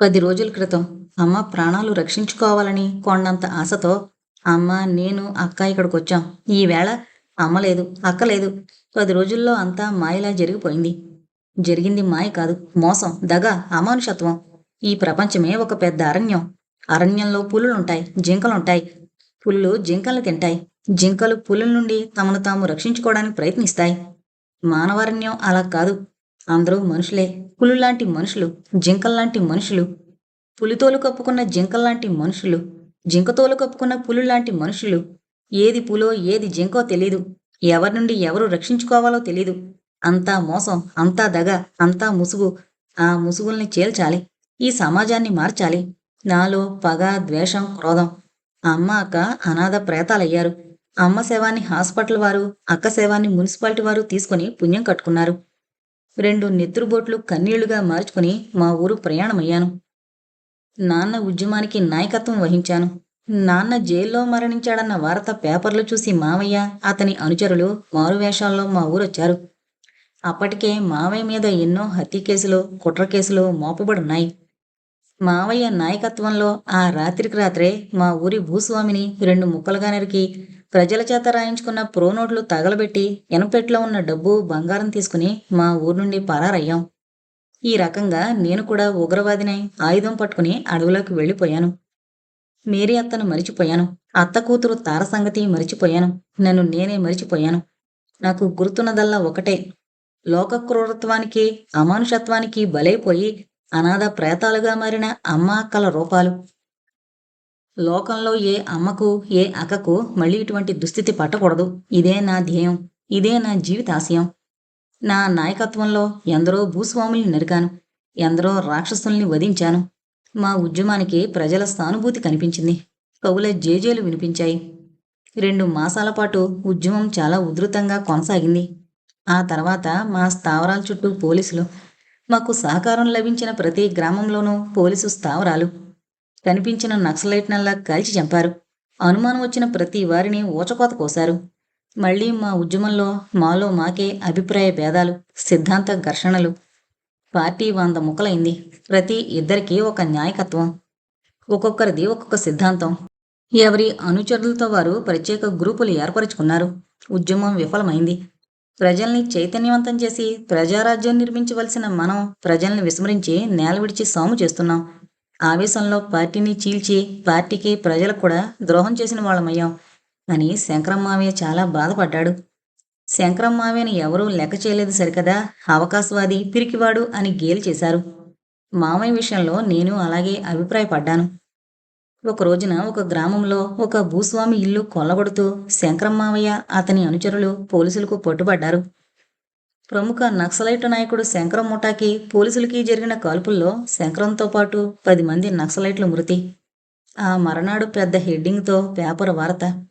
పది రోజుల క్రితం అమ్మ ప్రాణాలు రక్షించుకోవాలని కొండంత ఆశతో అమ్మ నేను అక్క ఇక్కడికి వచ్చాం ఈవేళ అమ్మ లేదు అక్క లేదు. పది రోజుల్లో అంతా మాయలా జరిగిపోయింది. జరిగింది మాయ కాదు మోసం దగ అమానుషత్వం. ఈ ప్రపంచమే ఒక పెద్ద అరణ్యం. అరణ్యంలో పులులుంటాయి జింకలుంటాయి. పులులు జింకలు తింటాయి. జింకలు పులుల నుండి తమను తాము రక్షించుకోవడానికి ప్రయత్నిస్తాయి. మానవారణ్యం అలా కాదు. అందరూ మనుషులే. పులులాంటి మనుషులు జింకల్లాంటి మనుషులు పులితోలు కప్పుకున్న జింకల్లాంటి మనుషులు జింకతోలు కప్పుకున్న పులులాంటి మనుషులు. ఏది పులో ఏది జింకో తెలీదు. ఎవరి నుండి ఎవరు రక్షించుకోవాలో తెలీదు. అంతా మోసం అంతా దగ అంతా ముసుగు. ఆ ముసుగుల్ని చేల్చాలి. ఈ సమాజాన్ని మార్చాలి. నాలో పగ ద్వేషం క్రోధం. అమ్మ అక్క అనాథ ప్రేతాలయ్యారు. అమ్మ శవాన్ని హాస్పిటల్ వారు అక్క శవాన్ని మున్సిపాలిటీ వారు తీసుకుని పుణ్యం కట్టుకున్నారు. రెండు నెత్తురుబొట్లు కన్నీళ్ళుగా మార్చుకుని మా ఊరు ప్రయాణమయ్యాను. నాన్న ఉద్యమానికి నాయకత్వం వహించాను. నాన్న జైల్లో మరణించాడన్న వార్త పేపర్లు చూసి మావయ్య అతని అనుచరులు మారువేషాల్లో మా ఊరొచ్చారు. అప్పటికే మావయ్య మీద ఎన్నో హత్య కేసులు కుట్ర కేసులు మోపబడున్నాయి. మావయ్య నాయకత్వంలో ఆ రాత్రికి రాత్రే మా ఊరి భూస్వామిని రెండు ముక్కలుగా నరికి ప్రజల చేత రాయించుకున్న ప్రో నోట్లు తగలబెట్టి ఎనపెట్లో ఉన్న డబ్బు బంగారం తీసుకుని మా ఊరు నుండి పరారయ్యాం. ఈ రకంగా నేను కూడా ఉగ్రవాదినై ఆయుధం పట్టుకుని అడవులోకి వెళ్ళిపోయాను. మేరీ అత్తను మరిచిపోయాను. అత్త కూతురు తార సంగతి మరిచిపోయాను. నన్ను నేనే మరిచిపోయాను. నాకు గుర్తున్నదల్లా ఒకటే. లోక క్రూరత్వానికి అమానుషత్వానికి బలైపోయి అనాథ ప్రేతాలుగా మారిన అమ్మ అక్కల రూపాలు. లోకంలో ఏ అమ్మకు ఏ అక్కకు మళ్ళీ ఇటువంటి దుస్థితి పట్టకూడదు. ఇదే నా ధ్యేయం. ఇదే నా జీవితాశయం. నా నాయకత్వంలో ఎందరో భూస్వాముల్ని నరికాను. ఎందరో రాక్షసుల్ని వధించాను. మా ఉద్యమానికి ప్రజల సానుభూతి కనిపించింది. కవుల జేజేలు వినిపించాయి. రెండు మాసాల పాటు ఉద్యమం చాలా ఉధృతంగా కొనసాగింది. ఆ తర్వాత మా స్థావరాల చుట్టూ పోలీసులు మాకు సహకారం లభించిన ప్రతి గ్రామంలోనూ పోలీసు స్థావరాలు. కనిపించిన నక్సలైట్నల్లా కాల్చి చంపారు. అనుమానం వచ్చిన ప్రతి వారిని ఊచకోత కోశారు. మళ్ళీ మా ఉద్యమంలో మాలో మాకే అభిప్రాయ భేదాలు సిద్ధాంత ఘర్షణలు. పార్టీ వంద ముక్కలైంది. ప్రతి ఇద్దరికీ ఒక న్యాయకత్వం ఒక్కొక్కరిది ఒక్కొక్క సిద్ధాంతం. ఎవరి అనుచరులతో వారు ప్రత్యేక గ్రూపులు ఏర్పరచుకున్నారు. ఉద్యమం విఫలమైంది. ప్రజల్ని చైతన్యవంతం చేసి ప్రజారాజ్యం నిర్మించవలసిన మనం ప్రజల్ని విస్మరించి నేల విడిచి సాము చేస్తున్నాం. ఆవేశంలో పార్టీని చీల్చి పార్టీకి ప్రజలకు కూడా ద్రోహం చేసిన వాళ్ళమయ్యాం అని శంకరమ్మావయ్య చాలా బాధపడ్డాడు. శంకరం ఎవరూ లెక్క చేయలేదు సరికదా? అవకాశవాది పిరికివాడు అని గేలి చేశారు. మామయ్య విషయంలో నేను అలాగే అభిప్రాయపడ్డాను. ఒక రోజున ఒక గ్రామంలో ఒక భూస్వామి ఇల్లు కొల్లగొడుతూ శంకరమ్మావయ్య అతని అనుచరులు పోలీసులకు పట్టుబడ్డారు. ప్రముఖ నక్సలైట్ నాయకుడు శంకరం ముఠాకి పోలీసులకి జరిగిన కాల్పుల్లో శంకరంతో పాటు పది మంది నక్సలైట్లు మృతి. ఆ మరనాడు పెద్ద హెడ్డింగ్తో పేపర్ వార్త.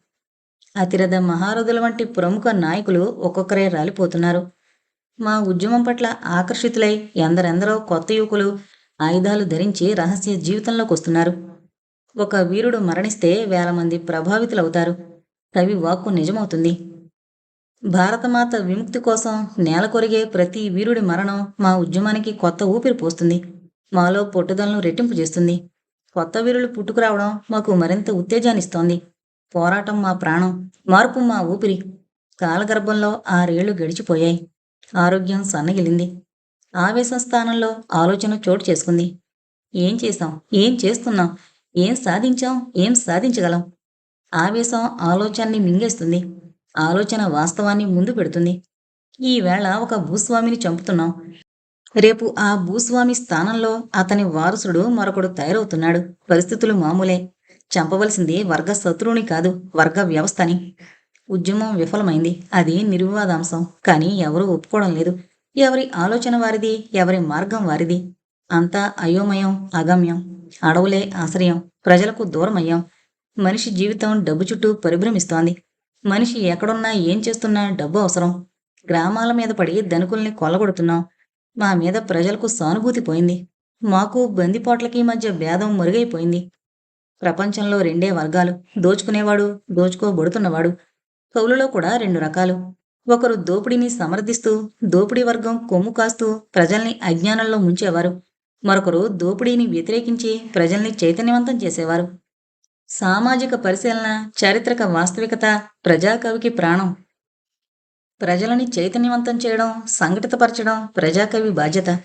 అతిరథ మహారథుల వంటి ప్రముఖ నాయకులు ఒక్కొక్కరే రాలిపోతున్నారు. మా ఉద్యమం పట్ల ఆకర్షితులై ఎందరెందరో కొత్త యువకులు ఆయుధాలు ధరించి రహస్య జీవితంలోకి వస్తున్నారు. ఒక వీరుడు మరణిస్తే వేల మంది ప్రభావితులవుతారు. కవి వాక్కు నిజమవుతుంది. భారతమాత విముక్తి కోసం నేల కొరిగే ప్రతి వీరుడి మరణం మా ఉద్యమానికి కొత్త ఊపిరి పోస్తుంది. మాలో పట్టుదలను రెట్టింపు చేస్తుంది. కొత్త వీరులు పుట్టుకురావడం మాకు మరింత ఉత్తేజాన్నిస్తోంది. పోరాటం మా ప్రాణం మార్పు మా ఊపిరి. కాలగర్భంలో ఆరేళ్ళు గడిచిపోయాయి. ఆరోగ్యం సన్నగిలింది. ఆవేశం స్థానంలో ఆలోచన చోటు చేసుకుంది. ఏం చేశాం? ఏం చేస్తున్నాం? ఏం సాధించాం? ఏం సాధించగలం? ఆవేశం ఆలోచనని మింగేస్తుంది. ఆలోచన వాస్తవాన్ని ముందు పెడుతుంది. ఈవేళ ఒక భూస్వామిని చంపుతున్నాం. రేపు ఆ భూస్వామి స్థానంలో అతని వారసుడు మరొకడు తయారవుతున్నాడు. పరిస్థితులు మామూలే. చంపవలసింది వర్గ శత్రువుని కాదు వర్గ వ్యవస్థని. ఉద్యమం విఫలమైంది. అది నిర్వివాదాంశం. కానీ ఎవరూ ఒప్పుకోవడం లేదు. ఎవరి ఆలోచన వారిది ఎవరి మార్గం వారిది. అంతా అయోమయం అగమ్యం. అడవులే ఆశ్రయం. ప్రజలకు దూరమయ్యాం. మనిషి జీవితం డబ్బు చుట్టూ పరిభ్రమిస్తోంది. మనిషి ఎక్కడున్నా ఏం చేస్తున్నా డబ్బు అవసరం. గ్రామాల మీద పడి ధనికుల్ని కొల్లగొడుతున్నాం. మా మీద ప్రజలకు సానుభూతి పోయింది. మాకు బందిపోట్లకి మధ్య భేదం మరుగైపోయింది. ప్రపంచంలో రెండే వర్గాలు. దోచుకునేవాడు దోచుకోబడుతున్నవాడు. కౌలులో కూడా రెండు రకాలు. ఒకరు దోపిడీని సమర్థిస్తూ దోపిడీ వర్గం కొమ్ము కాస్తూ ప్రజల్ని అజ్ఞానంలో ముంచేవారు. మరొకరు దోపిడీని వ్యతిరేకించి ప్రజల్ని చైతన్యవంతం చేసేవారు. సామాజిక పరిశీలన చారిత్రక వాస్తవికత ప్రజాకవికి ప్రాణం. ప్రజలని చైతన్యవంతం చేయడం సంఘటితపరచడం ప్రజాకవి బాధ్యత.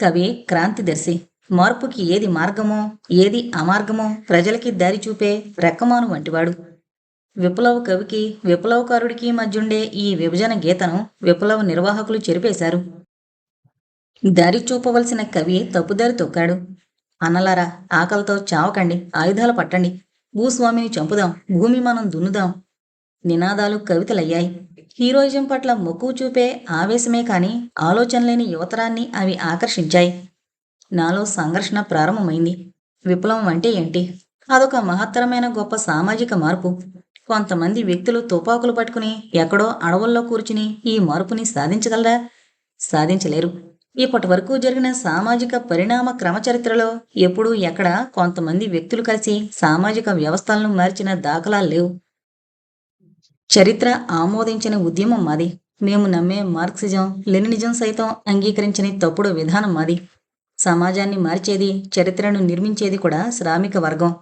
కవి క్రాంతిదర్శి. మార్పుకి ఏది మార్గమో ఏది అమార్గమో ప్రజలకి దారి చూపే రెక్కమాను వంటివాడు. విప్లవ కవికి విప్లవకారుడికి మధ్యుండే ఈ విభజన గీతను విప్లవ నిర్వాహకులు చెరిపేశారు. దారి చూపవలసిన కవి తప్పుదారి తొక్కాడు. అన్నలారా ఆకలితో చావకండి ఆయుధాలు పట్టండి. భూస్వామిని చంపుదాం భూమి మనం దున్నుదాం. నినాదాలు కవితలయ్యాయి. హీరోయిజం పట్ల మొక్కువ చూపే ఆవేశమే కాని ఆలోచనలేని యువతరాన్ని అవి ఆకర్షించాయి. నాలో సంఘర్షణ ప్రారంభమైంది. విప్లవం అంటే ఏంటి? అదొక మహత్తరమైన గొప్ప సామాజిక మార్పు. కొంతమంది వ్యక్తులు తుపాకులు పట్టుకుని ఎక్కడో అడవుల్లో కూర్చుని ఈ మార్పుని సాధించగలరా? సాధించలేరు. ఇప్పటి వరకు జరిగిన సామాజిక పరిణామ క్రమచరిత్రలో ఎప్పుడూ ఎక్కడ కొంతమంది వ్యక్తులు కలిసి సామాజిక వ్యవస్థలను మార్చిన దాఖలాలు లేవు. చరిత్ర ఆమోదించిన ఉద్యమం మాది. మేము నమ్మే మార్క్సిజం లెనినిజం సైతం అంగీకరించని తప్పుడు విధానం మాది. సమాజాన్ని మార్చేది చరిత్రను నిర్మించేది కూడా శ్రామిక వర్గం.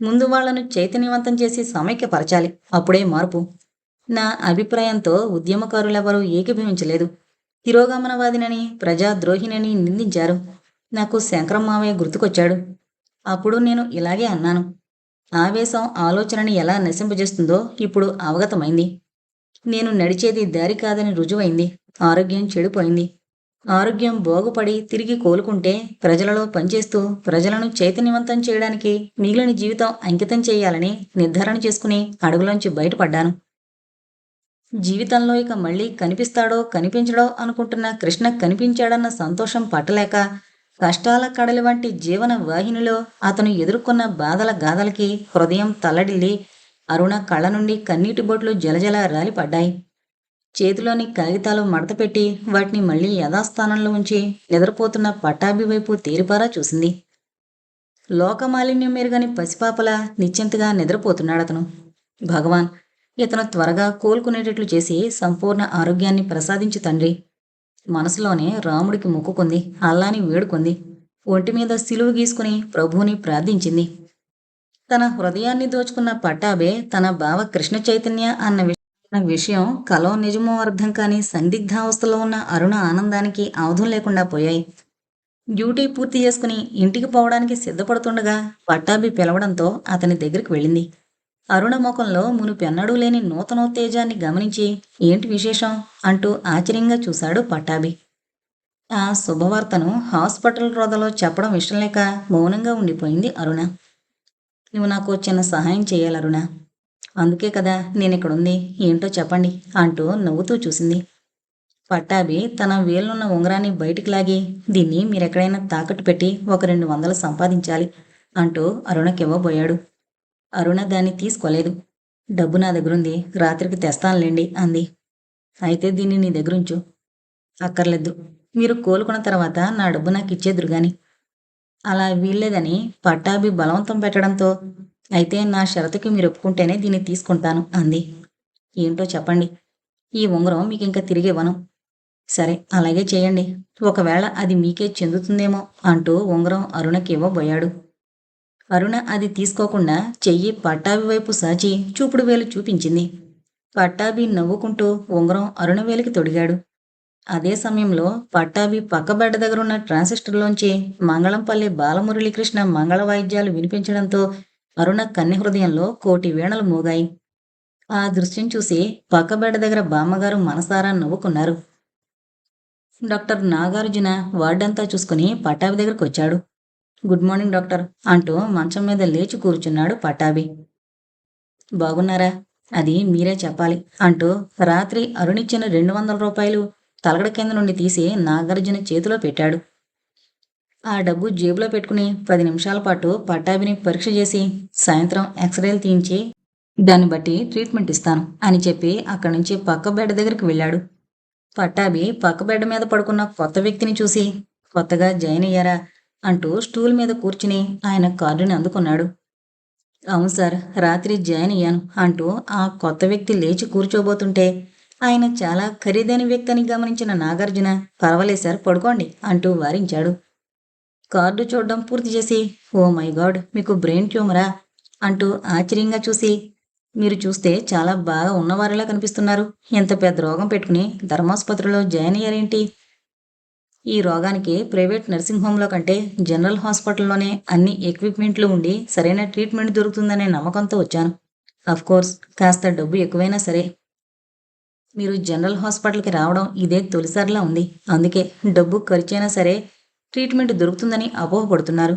ముందు వాళ్ళను చైతన్యవంతం చేసి సమైక్యపరచాలి. అప్పుడే మార్పు. నా అభిప్రాయంతో ఉద్యమకారులెవరూ ఏకీభవించలేదు. తిరోగమనవాదినని ప్రజాద్రోహినని నిందించారు. నాకు శంకరం మావయ్య గుర్తుకొచ్చాడు. అప్పుడు నేను ఇలాగే అన్నాను. ఆవేశం ఆలోచనని ఎలా నశింపజేస్తుందో ఇప్పుడు అవగతమైంది. నేను నడిచేది దారి కాదని రుజువైంది. ఆరోగ్యం చెడిపోయింది. ఆరోగ్యం బాగుపడి తిరిగి కోలుకుంటే ప్రజలలో పనిచేస్తూ ప్రజలను చైతన్యవంతం చేయడానికి మిగిలిన జీవితం అంకితం చేయాలని నిర్ధారణ చేసుకుని అడుగులోంచి బయటపడ్డాను. జీవితంలో ఇక మళ్ళీ కనిపిస్తాడో కనిపించడో అనుకుంటున్న కృష్ణ కనిపించాడన్న సంతోషం పట్టలేక కష్టాల కడలి వంటి జీవన వాహినిలో అతను ఎదుర్కొన్న బాధల గాథలకి హృదయం తల్లడిల్లి అరుణ కళ్ళ నుండి కన్నీటి బొట్లు జలజల రాలిపడ్డాయి. చేతిలోని కాగితాలు మడతపెట్టి వాటిని మళ్ళీ యథాస్థానంలో ఉంచి నిద్రపోతున్న పట్టాభి వైపు తేరిపారా చూసింది. లోకమాలిన్యం మెరుగని పసిపాపల నిశ్చింతగా నిద్రపోతున్నాడతను. భగవాన్ ఇతను త్వరగా కోలుకునేటట్లు చేసి సంపూర్ణ ఆరోగ్యాన్ని ప్రసాదించు తండ్రి. మనసులోనే రాముడికి మొక్కుకుంది అల్లాని వేడుకుంది. ఒంటి మీద సిలువు గీసుకుని ప్రభువుని ప్రార్థించింది. తన హృదయాన్ని దోచుకున్న పట్టాబే తన బావ కృష్ణ చైతన్య అన్న అన్న విషయం కలో నిజమో అర్థం కాని సందిగ్ధావస్థలో ఉన్న అరుణ ఆనందానికి అవధం లేకుండా పోయాయి. డ్యూటీ పూర్తి చేసుకుని ఇంటికి పోవడానికి సిద్ధపడుతుండగా పట్టాభి పిలవడంతో అతని దగ్గరికి వెళ్ళింది. అరుణ ముఖంలో మునుపెన్నడూ లేని నూతనోత్తేజాన్ని గమనించి ఏంటి విశేషం? అంటూ ఆశ్చర్యంగా చూశాడు పట్టాభి. ఆ శుభవార్తను హాస్పిటల్ రోదలో చెప్పడం ఇష్టం లేక మౌనంగా ఉండిపోయింది అరుణ. నువ్వు నాకు చిన్న సహాయం చేయాలి అరుణ. అందుకే కదా నేను ఇక్కడుంది ఏంటో చెప్పండి అంటూ నవ్వుతూ చూసింది. పట్టాభి తన వేలున్న ఉంగరాన్ని బయటికి లాగి దీన్ని మీరెక్కడైనా తాకట్టు పెట్టి ఒక రెండు వందలు సంపాదించాలి అంటూ అరుణకివ్వబోయాడు అరుణ దాన్ని తీసుకోలేదు. డబ్బు నా దగ్గరుంది. రాత్రికి తెస్తానులేండి అంది. అయితే దీన్ని నీ దగ్గరుంచు. అక్కర్లేదు. మీరు కోలుకున్న తర్వాత నా డబ్బు నాకు ఇచ్చేదురు గాని అలా వీల్లేదని పట్టాభి బలవంతం పెట్టడంతో అయితే నా షరతుకి మీరు ఒప్పుకుంటేనే దీన్ని తీసుకుంటాను అంది. ఏంటో చెప్పండి. ఈ ఉంగరం మీకు ఇంకా తిరిగి ఇవ్వను. సరే అలాగే చేయండి. ఒకవేళ అది మీకే చెందుతుందేమో అంటూ ఉంగరం అరుణకి ఇవ్వబోయాడు. అరుణ అది తీసుకోకుండా చెయ్యి పట్టాభి వైపు సాచి చూపుడు వేలు చూపించింది. పట్టాభి నవ్వుకుంటూ ఉంగరం అరుణ వేలికి తొడిగాడు. అదే సమయంలో పట్టాభి పక్కబెడ్డ దగ్గరున్న ట్రాన్సిస్టర్లోంచి మంగళంపల్లి బాలమురళీకృష్ణ మంగళ వాయిద్యాలు వినిపించడంతో అరుణ కన్నె హృదయంలో కోటి వీణలు మోగాయి. ఆ దృశ్యం చూసి పక్కబెడ్డ దగ్గర బామ్మగారు మనసారా నవ్వుకున్నారు. డాక్టర్ నాగార్జున వార్డంతా చూసుకుని పట్టాభి దగ్గరకు వచ్చాడు గుడ్ మార్నింగ్ డాక్టర్ అంటూ మంచం మీద లేచి కూర్చున్నాడు పట్టాభి బాగున్నారా? అది మీరే చెప్పాలి అంటూ రాత్రి అరుణిచ్చిన రెండు వందల రూపాయలు తలగడ కింద నుండి తీసి నాగార్జున చేతిలో పెట్టాడు. ఆ డబ్బు జేబులో పెట్టుకుని పది నిమిషాల పాటు పట్టాభిని పరీక్ష చేసి సాయంత్రం ఎక్స్రేలు తీయించి దాన్ని బట్టి ట్రీట్మెంట్ ఇస్తాను అని చెప్పి అక్కడి నుంచి పక్క బెడ్ దగ్గరికి వెళ్ళాడు. పట్టాభి పక్క బెడ్ మీద పడుకున్న కొత్త వ్యక్తిని చూసి కొత్తగా జాయిన్ అయ్యారా? అంటూ స్టూల్ మీద కూర్చుని ఆయన కార్డుని అందుకున్నాడు. అవును సార్ రాత్రి జాయిన్ అయ్యాను అంటూ ఆ కొత్త వ్యక్తి లేచి కూర్చోబోతుంటే ఆయన చాలా ఖరీదైన వ్యక్తి అని గమనించిన నాగార్జున పర్వాలేదు సార్ పడుకోండి అంటూ వారించాడు. కార్డు చూడడం పూర్తి చేసి ఓ మై గాడ్ మీకు బ్రెయిన్ ట్యూమరా అంటూ ఆశ్చర్యంగా చూసి మీరు చూస్తే చాలా బాగా ఉన్నవారిలా కనిపిస్తున్నారు. ఎంత పెద్ద రోగం పెట్టుకుని ధర్మాసుపత్రిలో జాయిన్ అయ్యారేంటి? ఈ రోగానికి ప్రైవేట్ నర్సింగ్ హోమ్లో కంటే జనరల్ హాస్పిటల్లోనే అన్ని ఎక్విప్మెంట్లు ఉండి సరైన ట్రీట్మెంట్ దొరుకుతుందనే నమ్మకంతో వచ్చాను. కోర్స్ కాస్త డబ్బు ఎక్కువైనా సరే. మీరు జనరల్ హాస్పిటల్కి రావడం ఇదే తొలిసారిలా ఉంది. అందుకే డబ్బు ఖర్చైనా సరే ట్రీట్మెంట్ దొరుకుతుందని అపోహపడుతున్నారు.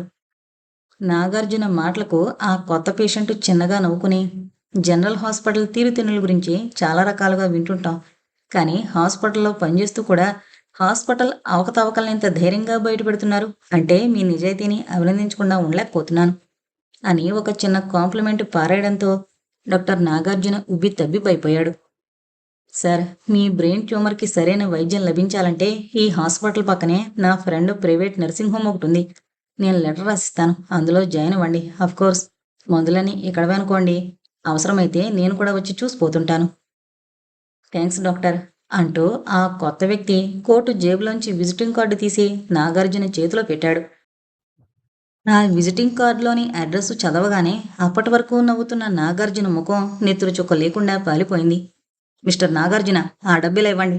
నాగార్జున మాటలకు ఆ కొత్త పేషెంట్ చిన్నగా నవ్వుకుని జనరల్ హాస్పిటల్ తీరుతెన్నుల గురించి చాలా రకాలుగా వింటుంటాం. కానీ హాస్పిటల్లో పనిచేస్తూ కూడా హాస్పిటల్ అవకతవకల్ని ఇంత ధైర్యంగా బయటపెడుతున్నారు. అంటే మీ నిజాయితీని అభినందించకుండా ఉండలేకపోతున్నాను. అని ఒక చిన్న కాంప్లిమెంట్ పారేయడంతో డాక్టర్ నాగార్జున ఉబ్బి తబ్బిబ్బైపోయాడు సార్ మీ బ్రెయిన్ ట్యూమర్కి సరైన వైద్యం లభించాలంటే ఈ హాస్పిటల్ పక్కనే నా ఫ్రెండ్ ప్రైవేట్ నర్సింగ్ హోమ్ ఒకటి ఉంది నేను లెటర్ రాసిస్తాను. అందులో జాయిన్ అవ్వండి. కోర్స్ మందులని ఇక్కడవే అనుకోండి అవసరమైతే నేను కూడా వచ్చి చూసిపోతుంటాను. Thanks doctor. అంటూ ఆ కొత్త వ్యక్తి కోటు జేబులోంచి విజిటింగ్ కార్డు తీసి నాగార్జున చేతిలో పెట్టాడు. ఆ విజిటింగ్ కార్డులోని అడ్రస్ చదవగానే అప్పటి వరకు నవ్వుతున్న నాగార్జున ముఖం నెత్తురు చుక్క లేకుండా పాలిపోయింది. మిస్టర్ నాగార్జున ఆ డబ్బులు ఇవ్వండి.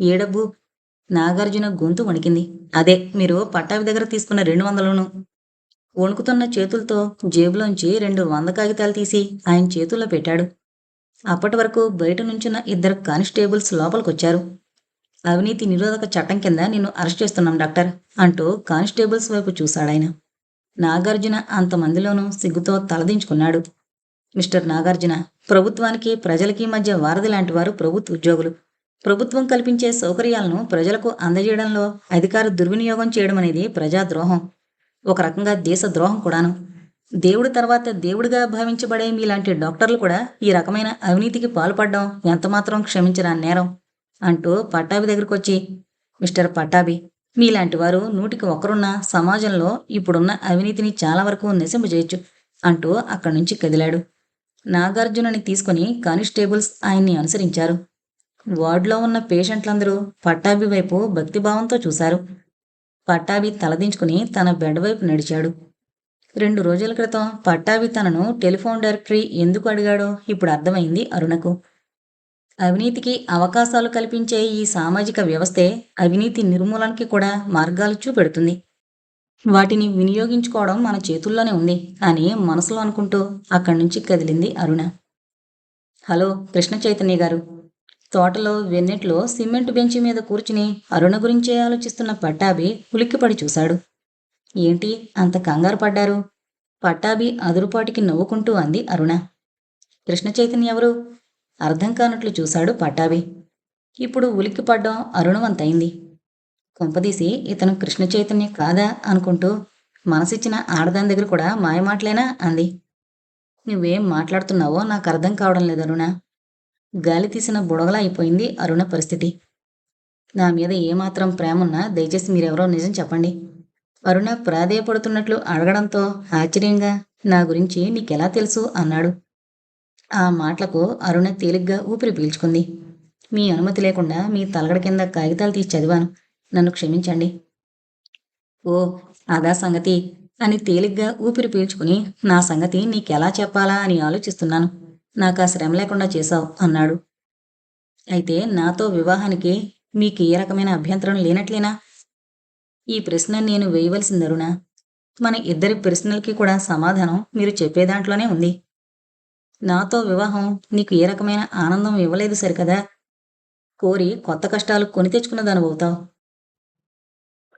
ఏ డబ్బు? నాగార్జున గొంతు వణికింది. అదే మీరు పట్టాభి దగ్గర తీసుకున్న రెండు వందలను. వణుకుతున్న చేతులతో జేబులోంచి రెండు వంద కాగితాలు తీసి ఆయన చేతుల్లో పెట్టాడు. అప్పటి వరకు బయట నుంచిన ఇద్దరు కానిస్టేబుల్స్ లోపలికొచ్చారు. అవినీతి నిరోధక చట్టం కింద నిన్ను అరెస్ట్ చేస్తున్నాం డాక్టర్ అంటూ కానిస్టేబుల్స్ వైపు చూశాడాయన. నాగార్జున అంతమందిలోనూ సిగ్గుతో తలదించుకున్నాడు. మిస్టర్ నాగార్జున ప్రభుత్వానికి ప్రజలకి మధ్య వారధి లాంటి వారు ప్రభుత్వ ఉద్యోగులు. ప్రభుత్వం కల్పించే సౌకర్యాలను ప్రజలకు అందజేయడంలో అధికార దుర్వినియోగం చేయడం అనేది ప్రజాద్రోహం. ఒక రకంగా దేశ ద్రోహం కూడాను. దేవుడి తర్వాత దేవుడిగా భావించబడే మీలాంటి డాక్టర్లు కూడా ఈ రకమైన అవినీతికి పాల్పడడం ఎంతమాత్రం క్షమించరా నేరం అంటూ పట్టాభి దగ్గరకు వచ్చి మిస్టర్ పట్టాభి మీలాంటి వారు నూటికి ఒకరున్న సమాజంలో ఇప్పుడున్న అవినీతిని చాలా వరకు నశింపజేయచ్చు అంటూ అక్కడి నుంచి కదిలాడు. నాగార్జునని తీసుకుని కానిస్టేబుల్స్ ఆయన్ని అనుసరించారు. వార్డులో ఉన్న పేషెంట్లందరూ పట్టాభి వైపు భక్తిభావంతో చూశారు. పట్టాభి తలదించుకుని తన బెడ్ వైపు నడిచాడు. రెండు రోజుల క్రితం పట్టాభి తనను టెలిఫోన్ డైరెక్టరీ ఎందుకు అడిగాడో ఇప్పుడు అర్థమైంది అరుణకు. అవినీతికి అవకాశాలు కల్పించే ఈ సామాజిక వ్యవస్థే అవినీతి నిర్మూలనకి కూడా మార్గాలు చూపెడుతుంది. వాటిని వినియోగించుకోవడం మన చేతుల్లోనే ఉంది అని మనసులో అనుకుంటూ అక్కడి నుంచి కదిలింది అరుణ. హలో కృష్ణ చైతన్య గారు. తోటలో వెన్నెట్లో సిమెంట్ బెంచి మీద కూర్చుని అరుణ గురించే ఆలోచిస్తున్న పట్టాభి ఉలిక్కిపడి చూశాడు. ఏంటి అంత కంగారు పడ్డారు? పట్టాభి అదురుపాటికి నవ్వుకుంటూ అంది అరుణ. కృష్ణ చైతన్య ఎవరు? అర్థం కానట్లు చూశాడు పట్టాభి. ఇప్పుడు ఉలిక్కి పడ్డం అరుణవంతైంది. కొంపదీసి ఇతను కృష్ణ చైతన్య కాదా అనుకుంటూ మనసిచ్చిన ఆడదాని దగ్గర కూడా మాయమాటలేనా? అంది. నువ్వేం మాట్లాడుతున్నావో నాకు అర్థం కావడం లేదు అరుణ. గాలి తీసిన బుడగలా అయిపోయింది అరుణ పరిస్థితి. నా మీద ఏమాత్రం ప్రేమున్నా దయచేసి మీరెవరో నిజం చెప్పండి. అరుణ ప్రాధేయపడుతున్నట్లు అడగడంతో ఆశ్చర్యంగా నా గురించి నీకెలా తెలుసు? అన్నాడు. ఆ మాటలకు అరుణ తేలిగ్గా ఊపిరి పీల్చుకుంది. మీ అనుమతి లేకుండా మీ తలగడ కింద కాగితాలు తీసి చదివాను. నన్ను క్షమించండి. ఓ అదా సంగతి అని తేలిగ్గా ఊపిరి పీల్చుకుని నా సంగతి నీకెలా చెప్పాలా అని ఆలోచిస్తున్నాను. నాకు ఆ శ్రమ లేకుండా చేశావు అన్నాడు. అయితే నాతో వివాహానికి మీకు ఏ రకమైన అభ్యంతరం లేనట్లేనా? ఈ ప్రశ్న నేను వేయవలసింది అరుణ. మన ఇద్దరి ప్రశ్నలకి కూడా సమాధానం మీరు చెప్పే దాంట్లోనే ఉంది. నాతో వివాహం నీకు ఏ రకమైన ఆనందం ఇవ్వలేదు సరికదా? కోరి కొత్త కష్టాలు కొని తెచ్చుకున్న దానివవుతావు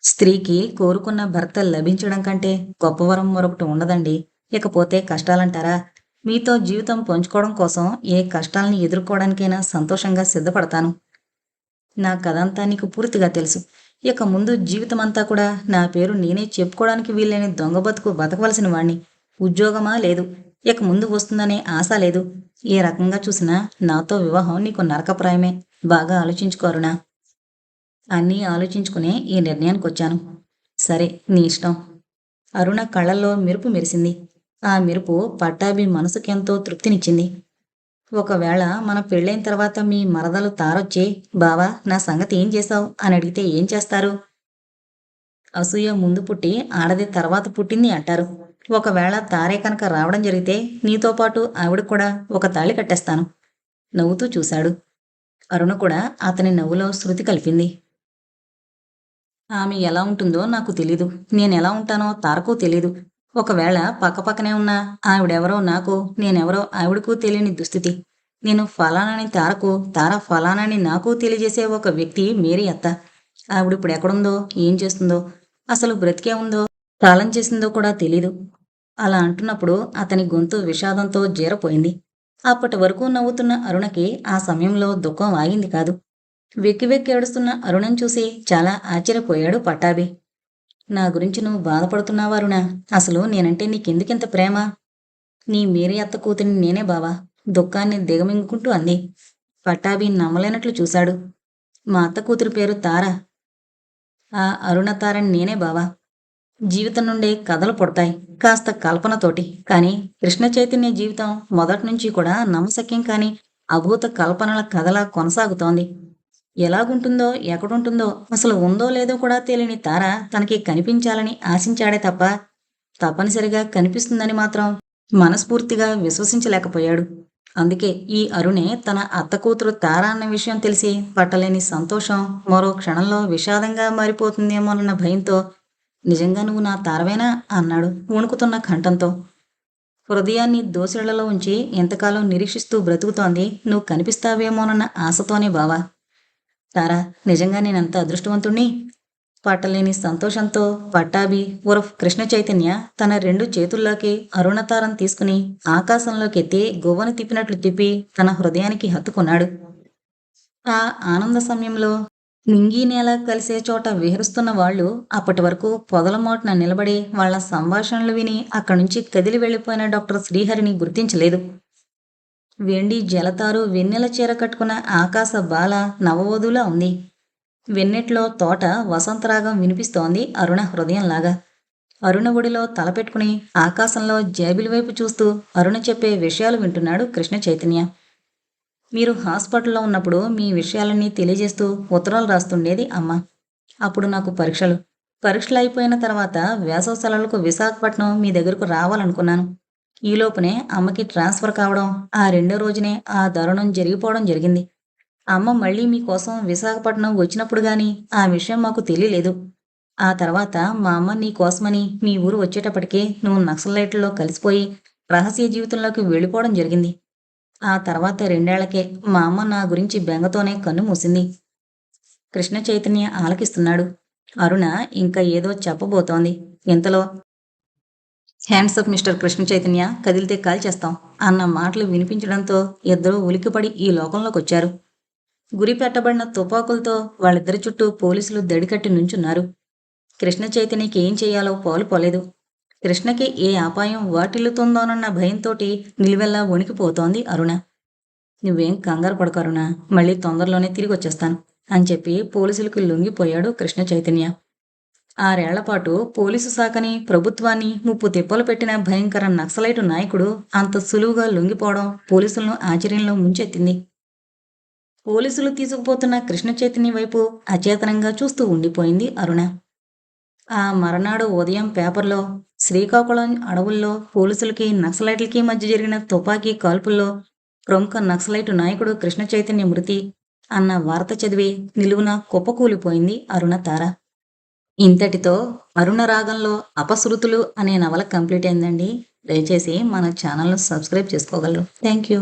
స్త్రీకి కోరుకున్న భర్త లభించడం కంటే గొప్పవరం మరొకటి ఉండదండి. ఇకపోతే కష్టాలంటారా? మీతో జీవితం పంచుకోవడం కోసం ఏ కష్టాలని ఎదుర్కోవడానికైనా సంతోషంగా సిద్ధపడతాను. నా కథంతా నీకు పూర్తిగా తెలుసు. ఇక ముందు జీవితం అంతా కూడా నా పేరు నేనే చెప్పుకోవడానికి వీల్లేని దొంగ బతుకు బతకవలసిన వాణ్ణి. ఉద్యోగమా లేదు. ఇక ముందు వస్తుందనే ఆశ లేదు. ఏ రకంగా చూసినా నాతో వివాహం నీకు నరకప్రాయమే. బాగా ఆలోచించుకోరునా అన్నీ ఆలోచించుకునే ఈ నిర్ణయానికి వచ్చాను సరే నీ ఇష్టం. అరుణ కళ్ళల్లో మెరుపు మెరిసింది. ఆ మెరుపు పట్టాభి మనసుకెంతో తృప్తినిచ్చింది. ఒకవేళ మన పెళ్ళైన తర్వాత మీ మరదలు తారొచ్చి బావా నా సంగతి ఏం చేశావు? అని అడిగితే ఏం చేస్తారు? అసూయ ముందు పుట్టి ఆడది తర్వాత పుట్టింది అంటారు. ఒకవేళ తారే కనుక రావడం జరిగితే నీతో పాటు ఆవిడ కూడా ఒక తాళి కట్టేస్తాను. నవ్వుతూ చూశాడు. అరుణ కూడా అతని నవ్వులో శృతి కలిపింది. ఆమె ఎలా ఉంటుందో నాకు తెలీదు. నేను ఎలా ఉంటానో తారకు తెలీదు. ఒకవేళ పక్కపక్కనే ఉన్నా ఆవిడెవరో నాకు నేనెవరో ఆవిడకు తెలియని దుస్థితి. నేను ఫలానాని తారకు తార ఫలానాని నాకు తెలియజేసే ఒక వ్యక్తి మేరీ అత్త. ఆవిడ ఇప్పుడు ఎక్కడుందో ఏం చేస్తుందో అసలు బ్రతికే ఉందో కాలం చేసిందో కూడా తెలీదు. అలా అంటున్నప్పుడు అతని గొంతు విషాదంతో జీరపోయింది. అప్పటి వరకు నవ్వుతున్న అరుణకి ఆ సమయంలో దుఃఖం ఆగింది కాదు. వెక్కి వెక్కి ఏడుస్తున్న అరుణం చూసి చాలా ఆశ్చర్యపోయాడు పట్టాభి. నా గురించి నువ్వు బాధపడుతున్నావా అరుణ? అసలు నేనంటే నీకెందుకింత ప్రేమ? నీ మీరే అత్త కూతురిని నేనే బావా? దుఃఖాన్ని దిగమింగుకుంటూ అంది. పట్టాభి నమ్మలేనట్లు చూశాడు. మా అత్త కూతురి పేరు తార. ఆ అరుణ తారని నేనే బావా. జీవితం నుండి కథలు పుడతాయి కాస్త కల్పనతోటి. కానీ కృష్ణ చైతన్య జీవితం మొదటి నుంచి కూడా నమ్మశక్యం కాని అభూత కల్పనల కథలా కొనసాగుతోంది. ఎలాగుంటుందో ఎక్కడుంటుందో అసలు ఉందో లేదో కూడా తెలియని తార తనకి కనిపించాలని ఆశించాడే తప్ప తప్పనిసరిగా కనిపిస్తుందని మాత్రం మనస్ఫూర్తిగా విశ్వసించలేకపోయాడు. అందుకే ఈ అరుణే తన అత్త కూతురు తార అన్న విషయం తెలిసి పట్టలేని సంతోషం మరో క్షణంలో విషాదంగా మారిపోతుందేమోనన్న భయంతో నిజంగా నువ్వు నా తారవేనా? అన్నాడు వణుకుతున్న కంఠంతో. హృదయాన్ని దోసిళ్ళలో ఉంచి ఎంతకాలం నిరీక్షిస్తూ బ్రతుకుతోంది నువ్వు కనిపిస్తావేమోనన్న ఆశతోనే బావా. తారా నిజంగా నేనంత అదృష్టవంతుణ్ణి? పట్టలేని సంతోషంతో పట్టాభి ఉరఫ్ కృష్ణ చైతన్య తన రెండు చేతుల్లోకి అరుణతారం తీసుకుని ఆకాశంలోకి ఎత్తి గువ్వను తిప్పినట్లు తిప్పి తన హృదయానికి హత్తుకున్నాడు. ఆ ఆనంద సమయంలో నింగి నేల కలిసే చోట విహరిస్తున్న వాళ్ళు అప్పటి వరకు పొదల మోటన నిలబడి వాళ్ళ సంభాషణలు విని అక్కడి నుంచి కదిలి వెళ్ళిపోయిన డాక్టర్ శ్రీహరిని గుర్తించలేదు. వెండి జలతారు వెన్నెల చీర కట్టుకున్న ఆకాశ బాల నవవధులా ఉంది. వెన్నెట్లో తోట వసంతరాగం వినిపిస్తోంది అరుణ హృదయంలాగా. అరుణ ఒడిలో తలపెట్టుకుని ఆకాశంలో జేబిలి వైపు చూస్తూ అరుణ చెప్పే విషయాలు వింటున్నాడు కృష్ణ చైతన్య. మీరు హాస్పిటల్లో ఉన్నప్పుడు మీ విషయాలన్నీ తెలియజేస్తూ ఉత్తరాలు రాస్తుండేది అమ్మ. అప్పుడు నాకు పరీక్షలు. పరీక్షలు అయిపోయిన తర్వాత వేసవ సెలవులకు విశాఖపట్నం మీ దగ్గరకు రావాలనుకున్నాను. ఈలోపునే అమ్మకి ట్రాన్స్ఫర్ కావడం ఆ రెండో రోజునే ఆ దారుణం జరిగిపోవడం జరిగింది. అమ్మ మళ్ళీ మీకోసం విశాఖపట్నం వచ్చినప్పుడు గాని ఆ విషయం మాకు తెలియలేదు. ఆ తర్వాత మా అమ్మ నీ కోసమని మీ ఊరు వచ్చేటప్పటికే నువ్వు నక్సలైట్లలో కలిసిపోయి రహస్య జీవితంలోకి వెళ్ళిపోవడం జరిగింది. ఆ తర్వాత రెండేళ్ళకే మా అమ్మ నా గురించి బెంగతోనే కన్ను మూసింది. కృష్ణ చైతన్య ఆలకిస్తున్నాడు. అరుణ ఇంకా ఏదో చెప్పబోతోంది. ఇంతలో hands up mister Krishna Chaitanya కదిలితే కాల్ చేస్తాం. అన్న మాటలు వినిపించడంతో ఇద్దరూ ఉలికిపడి ఈ లోకంలోకి వచ్చారు. గురి పెట్టబడిన తుపాకులతో వాళ్ళిద్దరి చుట్టూ పోలీసులు దడికట్టి నుంచున్నారు. కృష్ణ చైతన్యకి ఏం చేయాలో పోలుపోలేదు కృష్ణకి ఏ అపాయం వాటిల్లుతుందోనన్న భయంతోటి నిలువెల్లా వణికిపోతోంది అరుణ. నువ్వేం కంగారు పడకరుణ అరుణ. మళ్ళీ తొందరలోనే తిరిగి వచ్చేస్తాను అని చెప్పి పోలీసులకు లొంగిపోయాడు కృష్ణ చైతన్య. ఆరేళ్ళపాటు పోలీసు శాఖని ప్రభుత్వాన్ని ముప్పు తిప్పలు పెట్టిన భయంకర నక్సలైటు నాయకుడు అంత సులువుగా లొంగిపోవడం పోలీసులను ఆశ్చర్యంలో ముంచెత్తింది. పోలీసులు తీసుకుపోతున్న కృష్ణ చైతన్య వైపు అచేతనంగా చూస్తూ ఉండిపోయింది అరుణ. ఆ మరనాడు ఉదయం పేపర్లో శ్రీకాకుళం అడవుల్లో పోలీసులకి నక్సలైట్లకి మధ్య జరిగిన తుపాకీ కాల్పుల్లో ప్రముఖ నక్సలైటు నాయకుడు కృష్ణ చైతన్య మృతి అన్న వార్త చదివి నిలువున కుప్పకూలిపోయింది అరుణ తార. ఇంతటితో అరుణరాగంలో అపశృతులు అనే నవల కంప్లీట్ అయిందండి. దయచేసి మన ఛానల్ను సబ్స్క్రైబ్ చేసుకోగలరు. Thank you.